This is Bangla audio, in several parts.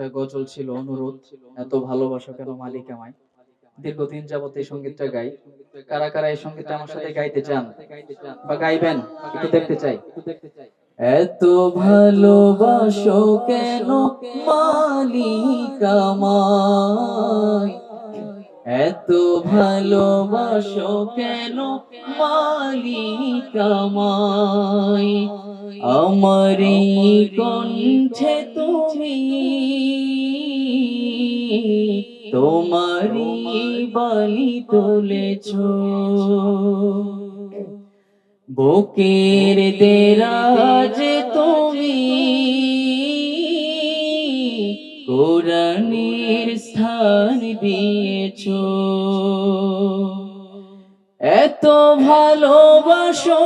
একটা গজল ছিল, অনুরোধ এত ভালোবাসা কেন মালিক আমায় দীর্ঘদিন যাবত এই সঙ্গীতটা গাই। কারা কারা এই সঙ্গীতটা আমার সাথে গাইতে চান বা গাইবেন, একটু দেখতে চাই। এত ভালোবাসো কেন মালিক এত ভালোবাসো কেন মালিক আমায় আমারি কণ্ঠে তুমি তোমারি বালি তুলেছ। বুকের দেরাজ তুমি কোরআনের স্থান দিয়েছ। এত ভালোবাসো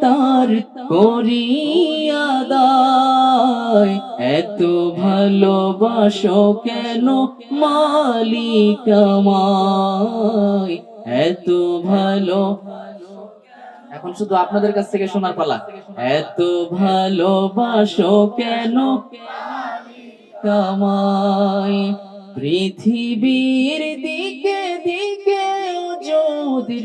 তার করিয়া দায়। এত ভালোবাসো কেন মালিক আমায়? এত ভালো এখন শুধু আপনাদের কাছ থেকে শোনার পালা। এত ভালোবাসো কেন কামাই পৃথিবীর দিকে দিকে যদি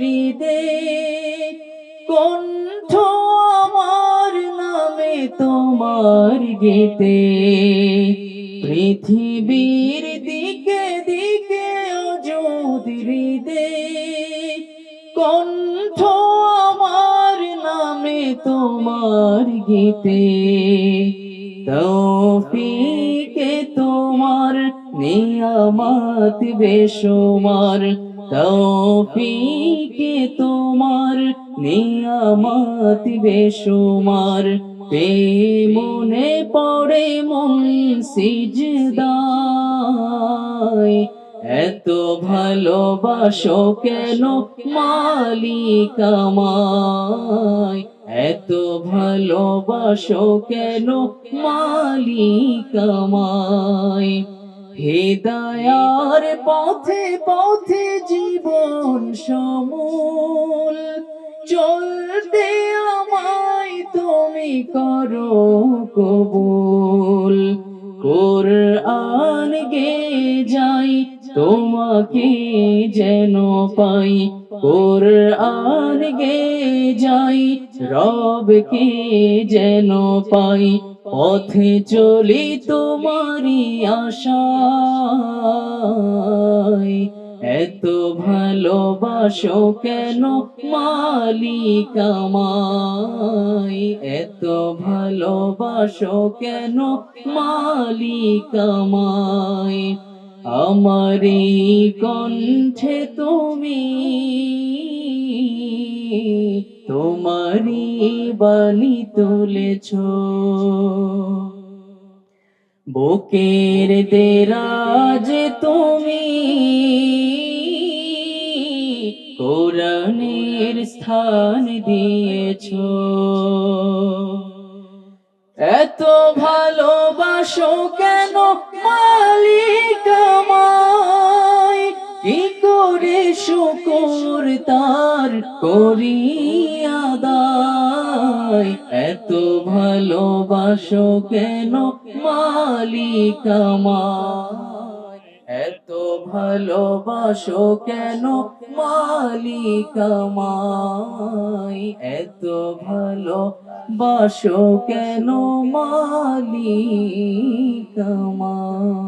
তোমার গীতে পৃথিবীর দিকে দিকে দে কণ্ঠ আমার নামে তোমার গীতে। তৌফিকে তোমার নিয়ামত বেশুমার। তৌফিকে তোমার নিয়ামত বেশুমার। পে মনে পড়ে মন সিজদায়। এত ভালোবাসো কেন মালিক আমায় এত ভালোবাসো কেন মালিক আমায় হেদায়ার পথে পথে জীবন সমূল, চলতে করো কবুল। কোরআন গে যাই তোমাকে যেন পাই। কোরআন গে যাই রবকে যেন পাই। পথে চলি তোমারি আশায় এত ভালোবাসো কেন মালিক আমায় এত ভালোবাসো কেন মালিক আমায় আমারি কণ্ঠে তুমি তোমারি বালি তুলেছ। বুকের দেরাজ তুমি স্থান দিয়েছ। এত ভালোবাসো কেন মালিক কি করে শুকুর তার দায় এত ভালোবাসো কেন মালিক এত ভালোবাসো কেন মালিক এত ভালো বাসো কেন মালিক আমায়